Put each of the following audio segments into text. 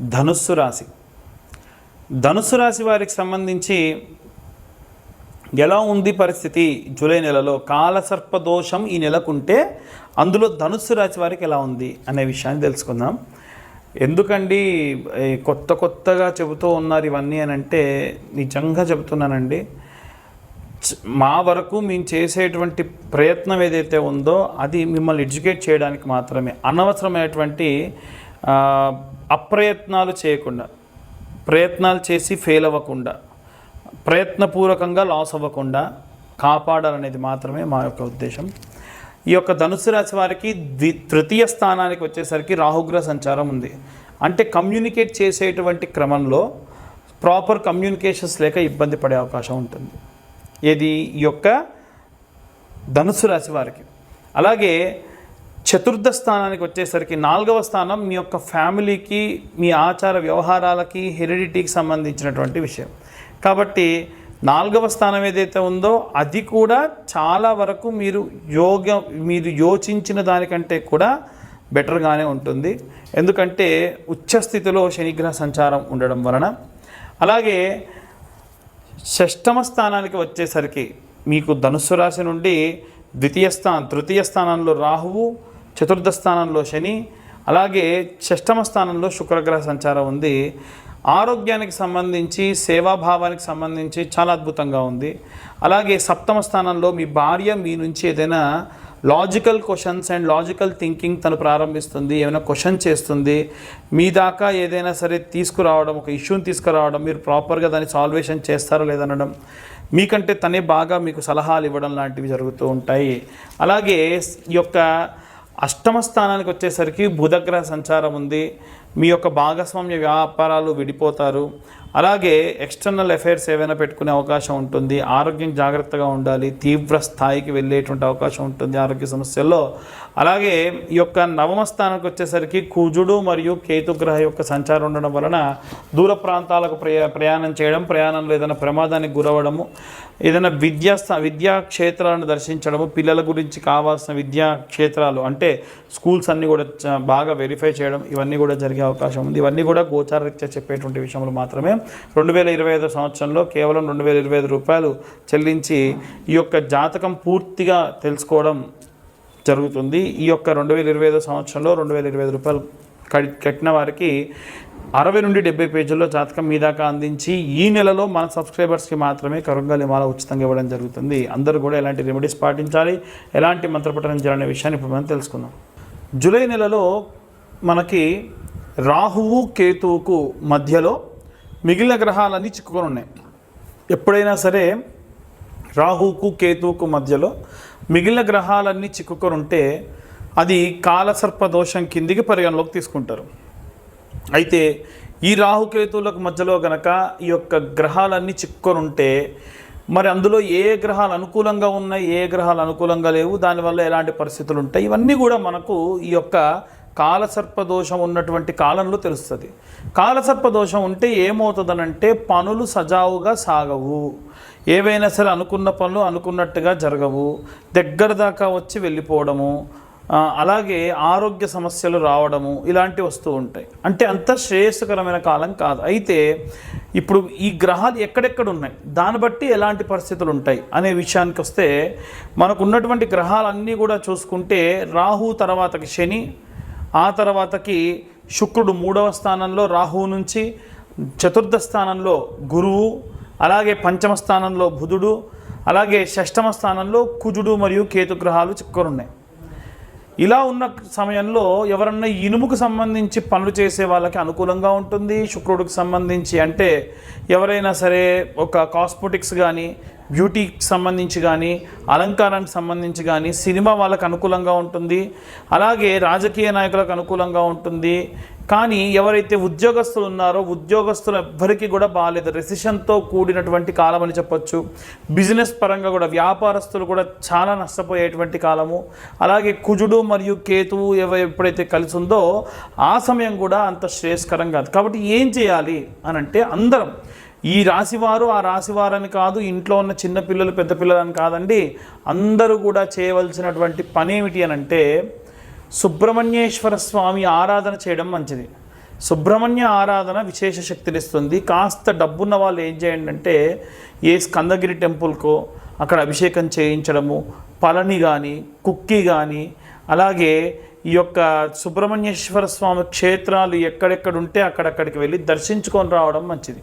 ధనుస్సు రాశి. ధనుస్సు రాశి వారికి సంబంధించి ఎలా ఉంది పరిస్థితి జూలై నెలలో? కాలసర్ప దోషం ఈ నెలకుంటే అందులో ధనుస్సు రాశి వారికి ఎలా ఉంది అనే విషయాన్ని తెలుసుకుందాం. ఎందుకండి కొత్త కొత్తగా చెబుతూ ఉన్నారు ఇవన్నీ అని అంటే నిజంగా చెబుతున్నానండి. మా వరకు మేము చేసేటువంటి ప్రయత్నం ఏదైతే ఉందో అది మిమ్మల్ని ఎడ్యుకేట్ చేయడానికి మాత్రమే. అనవసరమైనటువంటి అప్రయత్నాలు చేయకుండా ప్రయత్నాలు చేసి ఫెయిల్ అవ్వకుండా ప్రయత్నపూర్వకంగా లాస్ అవ్వకుండా కాపాడాలనేది మాత్రమే మా యొక్క ఉద్దేశం. ఈ యొక్క ధనుసు రాశి వారికి ద్వి తృతీయ స్థానానికి వచ్చేసరికి రాహుగ్రహ సంచారం ఉంది. అంటే కమ్యూనికేట్ చేసేటువంటి క్రమంలో ప్రాపర్ కమ్యూనికేషన్స్ లేక ఇబ్బంది పడే అవకాశం ఉంటుంది. ఇది ఈ యొక్క ధనుసు రాశి వారికి. అలాగే చతుర్థ స్థానానికి వచ్చేసరికి నాలుగవ స్థానం మీ యొక్క ఫ్యామిలీకి మీ ఆచార వ్యవహారాలకి హెరిడిటీకి సంబంధించినటువంటి విషయం. కాబట్టి నాలుగవ స్థానం ఏదైతే ఉందో అది కూడా చాలా వరకు మీరు యోగ మీరు యోచించిన దానికంటే కూడా బెటర్గానే ఉంటుంది. ఎందుకంటే ఉచ్చస్థితిలో శనిగ్రహ సంచారం ఉండడం వలన. అలాగే షష్టమ స్థానానికి వచ్చేసరికి మీకు ధనుస్సు రాశి నుండి ద్వితీయ స్థానం తృతీయ స్థానంలో రాహువు చతుర్థ స్థానంలో శని అలాగే షష్టమ స్థానంలో శుక్రగ్రహ సంచారం ఉంది. ఆరోగ్యానికి సంబంధించి సేవాభావానికి సంబంధించి చాలా అద్భుతంగా ఉంది. అలాగే సప్తమ స్థానంలో మీ భార్య మీ నుంచి ఏదైనా logical questions and logical thinking తను ప్రారంభిస్తుంది ఏమైనా క్వశ్చన్ చేస్తుంది. మీ దాకా ఏదైనా సరే తీసుకురావడం ఒక ఇష్యూని తీసుకురావడం మీరు ప్రాపర్గా దాన్ని సాల్వేషన్ చేస్తారో లేదనడం మీకంటే తనే బాగా మీకు సలహాలు ఇవ్వడం లాంటివి జరుగుతూ ఉంటాయి. అలాగే ఈ యొక్క అష్టమ స్థానానికి వచ్చేసరికి బుధగ్రహ సంచారం ఉంది. మీ యొక్క భాగస్వామ్య వ్యాపారాలు విడిపోతారు. అలాగే ఎక్స్టర్నల్ అఫైర్స్ ఏవైనా పెట్టుకునే అవకాశం ఉంటుంది ఆరోగ్యం జాగ్రత్తగా ఉండాలి తీవ్ర స్థాయికి వెళ్ళేటువంటి అవకాశం ఉంటుంది ఆరోగ్య సమస్యల్లో. అలాగే ఈ యొక్క నవమ స్థానానికి వచ్చేసరికి కుజుడు మరియు కేతుగ్రహ యొక్క సంచారం ఉండడం వలన దూర ప్రాంతాలకు ప్రయా ప్రయాణం చేయడం ప్రయాణంలో ఏదైనా ప్రమాదానికి గురవడము ఏదైనా విద్యా స్థా విద్యా క్షేత్రాలను దర్శించడము పిల్లల గురించి కావాల్సిన విద్యా క్షేత్రాలు అంటే స్కూల్స్ అన్నీ కూడా బాగా వెరిఫై చేయడం ఇవన్నీ కూడా జరిగే అవకాశం ఉంది. ఇవన్నీ కూడా గోచారరీత్యా చెప్పేటువంటి విషయంలో మాత్రమే. రెండు వేల ఇరవై ఐదు సంవత్సరంలో కేవలం రెండు వేల ఇరవై ఐదు రూపాయలు చెల్లించి ఈ యొక్క జాతకం పూర్తిగా తెలుసుకోవడం జరుగుతుంది. ఈ యొక్క రెండు వేల ఇరవై ఐదు సంవత్సరంలో రెండు వేల ఇరవై ఐదు రూపాయలు కడి కట్టిన వారికి అరవై నుండి డెబ్బై పేజీల్లో జాతకం మీ దాకా అందించి ఈ నెలలో మన సబ్స్క్రైబర్స్కి మాత్రమే కరుంగలి మాల ఉచితంగా ఇవ్వడం జరుగుతుంది. అందరూ కూడా ఎలాంటి రెమెడీస్ పాటించాలి ఎలాంటి మంత్రపఠనం చేయాలనే విషయాన్ని ఇప్పుడు మనం తెలుసుకుందాం. జూలై నెలలో మనకి రాహువు కేతువుకు మధ్యలో మిగిలిన గ్రహాలన్నీ చిక్కుకొని ఉన్నాయి. ఎప్పుడైనా సరే రాహుకు కేతువుకు మధ్యలో మిగిలిన గ్రహాలన్నీ చిక్కుకొని ఉంటే అది కాలసర్ప దోషం కిందికి పరిగణలోకి తీసుకుంటారు. అయితే ఈ రాహుకేతువులకు మధ్యలో గనక ఈ యొక్క గ్రహాలన్నీ చిక్కుకొని ఉంటే మరి అందులో ఏ గ్రహాలు అనుకూలంగా ఉన్నాయి ఏ గ్రహాలు అనుకూలంగా లేవు దానివల్ల ఎలాంటి పరిస్థితులు ఉంటాయి ఇవన్నీ కూడా మనకు ఈ యొక్క కాలసర్పదోషం ఉన్నటువంటి కాలంలో తెలుస్తుంది. కాలసర్పదోషం ఉంటే ఏమవుతుందనంటే పనులు సజావుగా సాగవు. ఏవైనా సరే అనుకున్న పనులు అనుకున్నట్టుగా జరగవు. దగ్గర దాకా వచ్చి వెళ్ళిపోవడము అలాగే ఆరోగ్య సమస్యలు రావడము ఇలాంటివి వస్తూ ఉంటాయి. అంటే అంత శ్రేయస్కరమైన కాలం కాదు. అయితే ఇప్పుడు ఈ గ్రహాలు ఎక్కడెక్కడ ఉన్నాయి దాన్ని బట్టి ఎలాంటి పరిస్థితులు ఉంటాయి అనే విషయానికి వస్తే మనకు ఉన్నటువంటి గ్రహాలన్నీ కూడా చూసుకుంటే రాహు తర్వాతకి శని ఆ తర్వాతకి శుక్రుడు మూడవ స్థానంలో రాహువు నుంచి చతుర్థ స్థానంలో గురువు అలాగే పంచమ స్థానంలో బుధుడు అలాగే షష్టమ స్థానంలో కుజుడు మరియు కేతు గ్రహాలు ఇలా ఉన్న సమయంలో ఎవరన్నా ఇనుముకు సంబంధించి పనులు చేసే వాళ్ళకి అనుకూలంగా ఉంటుంది శుక్రుడికి సంబంధించి. అంటే ఎవరైనా సరే ఒక కాస్మెటిక్స్ కానీ బ్యూటీకి సంబంధించి కానీ అలంకారానికి సంబంధించి కానీ సినిమా వాళ్ళకు అనుకూలంగా ఉంటుంది. అలాగే రాజకీయ నాయకులకు అనుకూలంగా ఉంటుంది. కానీ ఎవరైతే ఉద్యోగస్తులు ఉన్నారో ఉద్యోగస్తులు ఎవ్వరికీ కూడా బాగాలేదు రెసిషన్తో కూడినటువంటి కాలం అని చెప్పొచ్చు. బిజినెస్ పరంగా కూడా వ్యాపారస్తులు కూడా చాలా నష్టపోయేటువంటి కాలము. అలాగే కుజుడు మరియు కేతువు ఎవ ఎప్పుడైతే కలిసి ఉందో ఆ సమయం కూడా అంత శ్రేయస్కరం కాదు. కాబట్టి ఏం చేయాలి అని అంటే అందరం ఈ రాశివారు ఆ రాశివారని కాదు ఇంట్లో ఉన్న చిన్న పిల్లలు పెద్ద పిల్లలని కాదండి. అందరూ కూడా చేయవలసినటువంటి పని ఏమిటి అని అంటే సుబ్రహ్మణ్యేశ్వర స్వామి ఆరాధన చేయడం మంచిది. సుబ్రహ్మణ్య ఆరాధన విశేష శక్తినిస్తుంది కాస్త డబ్బున్న వాళ్ళు ఏం చేయండి అంటే ఏ స్కందగిరి టెంపుల్కో అక్కడ అభిషేకం చేయించడము పళని కానీ కుక్కి కానీ అలాగే ఈ యొక్క సుబ్రహ్మణ్యేశ్వర స్వామి క్షేత్రాలు ఎక్కడెక్కడ ఉంటే అక్కడక్కడికి వెళ్ళి దర్శించుకొని రావడం మంచిది.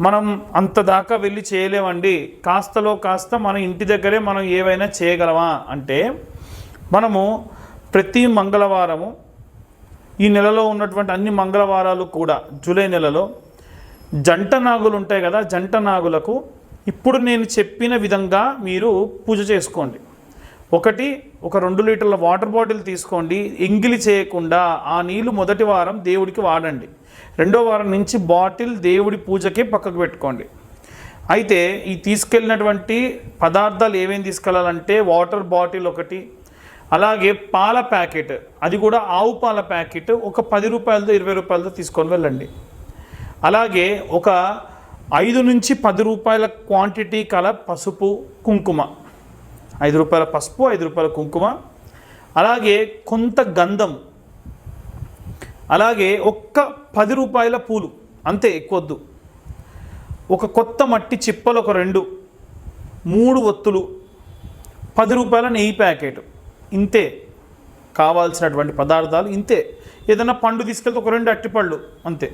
మనం అంత దాకా వెళ్ళి చేయలేమండి. కాస్తలో కాస్త మన ఇంటి దగ్గరే మనం ఏవైనా చేయగలమా? అంటే మనము ప్రతి మంగళవారము ఈ నెలలో ఉన్నటువంటి అన్ని మంగళవారాలు కూడా జూలై నెలలో జంట నాగులు ఉంటాయి కదా జంట నాగులకు ఇప్పుడు నేను చెప్పిన విధంగా మీరు పూజ చేసుకోండి. ఒకటి ఒక రెండు లీటర్ల వాటర్ బాటిల్ తీసుకోండి. ఎంగిలి చేయకుండా ఆ నీళ్ళు మొదటి వారం దేవుడికి వాడండి. రెండో వారం నుంచి బాటిల్ దేవుడి పూజకే పక్కకు పెట్టుకోండి. అయితే ఈ తీసుకెళ్ళినటువంటి పదార్థాలు ఏమేమి తీసుకెళ్ళాలంటే వాటర్ బాటిల్ ఒకటి అలాగే పాల ప్యాకెట్. అది కూడా ఆవు పాల ప్యాకెట్ ఒక పది రూపాయలతో ఇరవై రూపాయలతో తీసుకొని వెళ్ళండి. అలాగే ఒక ఐదు నుంచి పది రూపాయల క్వాంటిటీ కల పసుపు కుంకుమ. ఐదు రూపాయల పసుపు ఐదు రూపాయల కుంకుమ అలాగే కొంత గంధం అలాగే ఒక్క పది రూపాయల పూలు అంతే ఎక్కువద్దు. ఒక కొత్త మట్టి చిప్పలు ఒక రెండు మూడు ఒత్తులు పది రూపాయల నెయ్యి ప్యాకెట్ ఇంతే. కావాల్సినటువంటి పదార్థాలు ఇంతే. ఏదైనా పండు తీసుకెళ్తే ఒక రెండు అట్టిపళ్ళు అంతే.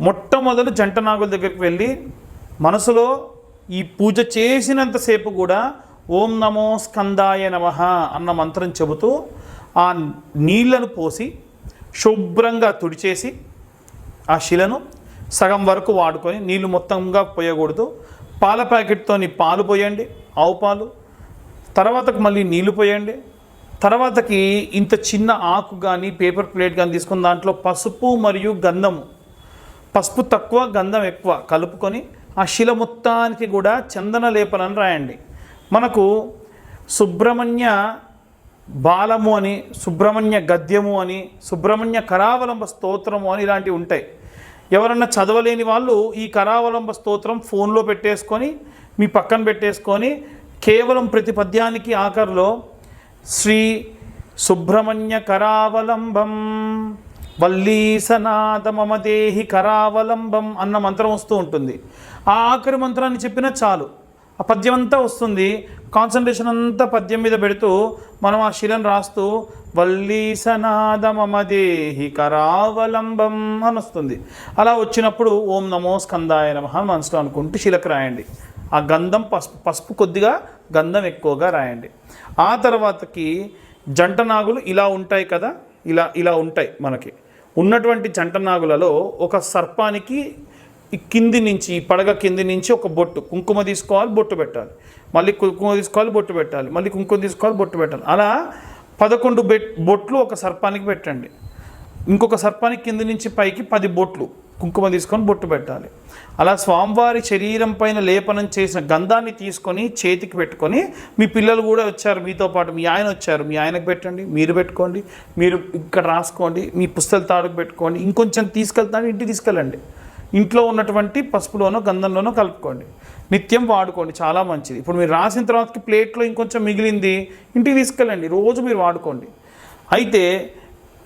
మొట్టమొదటి జంట నాగుల దగ్గరికి వెళ్ళి మనసులో ఈ పూజ చేసినంతసేపు కూడా ఓం నమో స్కందాయ నమ అన్న మంత్రం చెబుతూ ఆ నీళ్ళను పోసి శుభ్రంగా తుడిచేసి ఆ శిలను సగం వరకు వాడుకొని నీళ్ళు మొత్తంగా పోయకూడదు. పాల ప్యాకెట్తోని పాలు పోయండి ఆవు పాలు. తర్వాతకు మళ్ళీ నీళ్ళు పోయండి. తర్వాతకి ఇంత చిన్న ఆకు కానీ పేపర్ ప్లేట్ కానీ తీసుకున్న దాంట్లో పసుపు మరియు గంధము పసుపు తక్కువ గంధం ఎక్కువ కలుపుకొని ఆ శిల మొత్తానికి కూడా చందన లేపనని రాయండి. మనకు సుబ్రహ్మణ్య బాలము అని సుబ్రహ్మణ్య గద్యము అని సుబ్రహ్మణ్య కరావలంబ స్తోత్రము అని ఇలాంటివి ఉంటాయి. ఎవరన్నా చదవలేని వాళ్ళు ఈ కరావలంబ స్తోత్రం ఫోన్లో పెట్టేసుకొని మీ పక్కన పెట్టేసుకొని కేవలం ప్రతి పద్యానికి ఆఖరిలో శ్రీ సుబ్రహ్మణ్య కరావలంబం వల్లీసనాథ మమదేహి కరావలంబం అన్న మంత్రం వస్తూ ఉంటుంది. ఆ ఆఖరి మంత్రాన్ని చెప్పినా చాలు. ఆ పద్యం అంతా వస్తుంది. కాన్సన్ట్రేషన్ అంతా పద్యం మీద పెడుతూ మనం ఆ శిలను రాస్తూ వల్లీసనాథ మమ కరావలంబం అని వస్తుంది. అలా వచ్చినప్పుడు ఓం నమో స్కందాయ నమ మనసులో అనుకుంటూ శిలకు రాయండి. ఆ గంధం పసుపు పసుపు కొద్దిగా గంధం ఎక్కువగా రాయండి. ఆ తర్వాతకి జంట నాగులు ఇలా ఉంటాయి కదా ఇలా ఇలా ఉంటాయి మనకి. ఉన్నటువంటి జంట నాగులలో ఒక సర్పానికి ఈ కింది నుంచి ఈ పడగ కింది నుంచి ఒక బొట్టు కుంకుమ తీసుకోవాలి బొట్టు పెట్టాలి. మళ్ళీ కుంకుమ తీసుకోవాలి బొట్టు పెట్టాలి. మళ్ళీ కుంకుమ తీసుకోవాలి బొట్టు పెట్టాలి. అలా పదకొండు బెట్ బొట్లు ఒక సర్పానికి పెట్టండి. ఇంకొక సర్పానికి కింది నుంచి పైకి పది బొట్లు కుంకుమ తీసుకొని బొట్టు పెట్టాలి. అలా స్వామివారి శరీరం పైన లేపనం చేసిన గంధాన్ని తీసుకొని చేతికి పెట్టుకొని మీ పిల్లలు కూడా వచ్చారు మీతో పాటు మీ ఆయన వచ్చారు మీ ఆయనకు పెట్టండి మీరు పెట్టుకోండి మీరు ఇక్కడ రాసుకోండి మీ పుస్తల తాడుకు పెట్టుకోండి ఇంకొంచెం తీసుకెళ్తాను ఇంటికి తీసుకెళ్ళండి. ఇంట్లో ఉన్నటువంటి పసుపులోనో గంధంలోనో కలుపుకోండి. నిత్యం వాడుకోండి చాలా మంచిది. ఇప్పుడు మీరు రాసిన తర్వాతకి ప్లేట్లో ఇంకొంచెం మిగిలింది ఇంటికి తీసుకెళ్ళండి రోజు మీరు వాడుకోండి. అయితే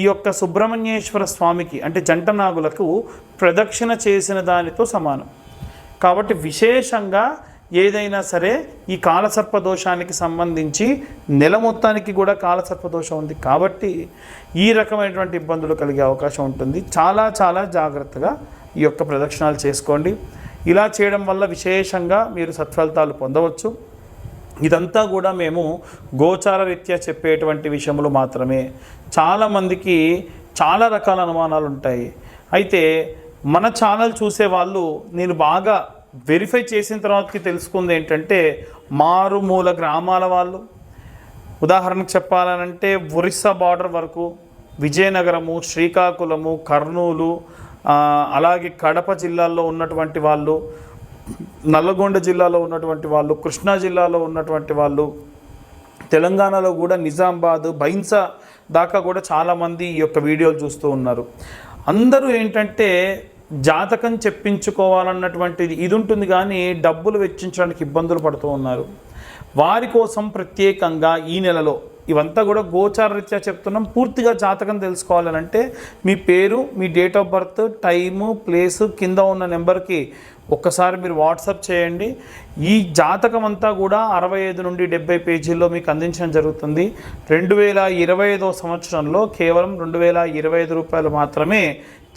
ఈ యొక్క సుబ్రహ్మణ్యేశ్వర స్వామికి అంటే జంట నాగులకు ప్రదక్షిణ చేసిన దానితో సమానం. కాబట్టి విశేషంగా ఏదైనా సరే ఈ కాలసర్ప దోషానికి సంబంధించి నెల మొత్తానికి కూడా కాలసర్ప దోషం ఉంది కాబట్టి ఈ రకమైనటువంటి ఇబ్బందులు కలిగే అవకాశం ఉంటుంది. చాలా చాలా జాగ్రత్తగా ఈ యొక్క ప్రదక్షిణాలు చేసుకోండి. ఇలా చేయడం వల్ల విశేషంగా మీరు సత్ఫలితాలు పొందవచ్చు. ఇదంతా కూడా మేము గోచార రీత్యా చెప్పేటువంటి విషయములు మాత్రమే. చాలామందికి చాలా రకాల అనుమానాలు ఉంటాయి. అయితే మన ఛానల్ చూసే వాళ్ళు నేను బాగా వెరిఫై చేసిన తర్వాతకి తెలుసుకుంది ఏంటంటే మారుమూల గ్రామాల వాళ్ళు. ఉదాహరణకు చెప్పాలనంటే ఒరిస్సా బార్డర్ వరకు విజయనగరము శ్రీకాకుళము కర్నూలు అలాగే కడప జిల్లాల్లో ఉన్నటువంటి వాళ్ళు నల్లగొండ జిల్లాలో ఉన్నటువంటి వాళ్ళు కృష్ణా జిల్లాలో ఉన్నటువంటి వాళ్ళు తెలంగాణలో కూడా నిజామాబాద్ బైన్సా దాకా కూడా చాలామంది ఈ యొక్క వీడియోలు చూస్తూ ఉన్నారు. అందరూ ఏంటంటే జాతకం చెప్పించుకోవాలన్నటువంటిది ఇది ఉంటుంది కానీ డబ్బులు వెచ్చించడానికి ఇబ్బందులు పడుతూ ఉన్నారు. వారి కోసం ప్రత్యేకంగా ఈ నెలలో ఇవంతా కూడా గోచారరీత్యా చెప్తున్నాం. పూర్తిగా జాతకం తెలుసుకోవాలనంటే మీ పేరు మీ date of birth time place కింద ఉన్న నెంబర్కి ఒక్కసారి మీరు వాట్సాప్ చేయండి. ఈ జాతకం అంతా కూడా అరవై ఐదు నుండి డెబ్బై పేజీల్లో మీకు అందించడం జరుగుతుంది. రెండు వేల ఇరవై ఐదో సంవత్సరంలో కేవలం రెండు వేల ఇరవై ఐదు రూపాయలు మాత్రమే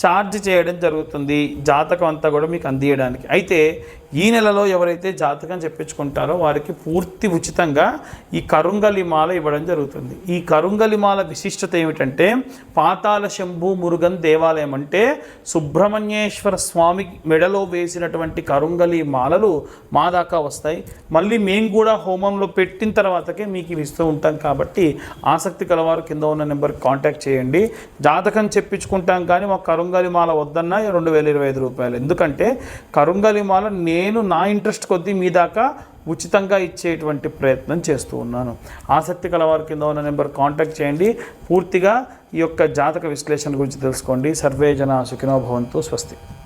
ఛార్జ్ చేయడం జరుగుతుంది. జాతకం అంతా కూడా మీకు అందియడానికి. అయితే ఈ నెలలో ఎవరైతే జాతకం చెప్పించుకుంటారో వారికి పూర్తి ఉచితంగా ఈ కరుంగలి మాల ఇవ్వడం జరుగుతుంది. ఈ కరుంగలి మాల విశిష్టత ఏమిటంటే పాతాల శంభు మురుగన్ దేవాలయం అంటే సుబ్రహ్మణ్యేశ్వర స్వామి మెడలో వేసినటువంటి కరుంగలి మాలలు మా దాకా వస్తాయి. మళ్ళీ మేము కూడా హోమంలో పెట్టిన తర్వాతకే మీకు ఇవి ఇస్తూ ఉంటాం కాబట్టి ఆసక్తి కలవారు కింద ఉన్న నెంబర్కి కాంటాక్ట్ చేయండి. జాతకం చెప్పించుకుంటాం కానీ మా కరుంగ మాల వద్దన్నా రెండు వేల ఇరవై ఐదు రూపాయలు. ఎందుకంటే కరుంగలి మాల నేను నా ఇంట్రెస్ట్ కొద్దీ మీ దాకా ఉచితంగా ఇచ్చేటువంటి ప్రయత్నం చేస్తూ ఉన్నాను. ఆసక్తి కలవారు కింద ఉన్న నెంబర్ కాంటాక్ట్ చేయండి. పూర్తిగా ఈ యొక్క జాతక విశ్లేషణ గురించి తెలుసుకోండి. సర్వే జన సుఖినో భవంతు. స్వస్తి.